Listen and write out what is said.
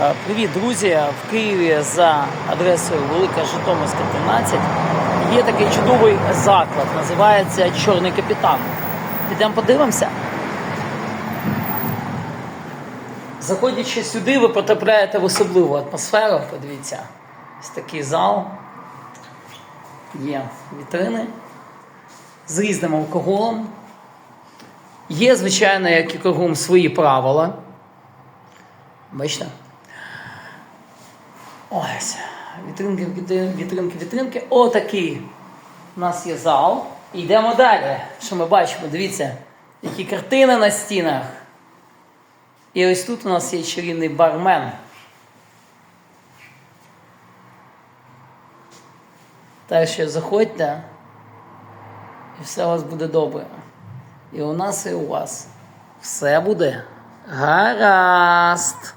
Е, Привіт, друзі! В Києві за адресою Велика Житомирська 13 є такий чудовий заклад, називається Чорний капітан. Підемо подивимося. Заходячи сюди, ви потрапляєте в особливу атмосферу. Подивіться, ось такий зал. Є вітрини з різним алкоголем. Є, звичайно, як і кругом свої правила. Бачите? Ось. Вітринки, вітринки, вітринки. Отакий у нас є зал. Йдемо далі. Що ми бачимо? Дивіться, які картини на стінах. І ось тут у нас є чарівний бармен. Так що заходьте, і все у вас буде добре. І у нас, і у вас. Все буде гаразд.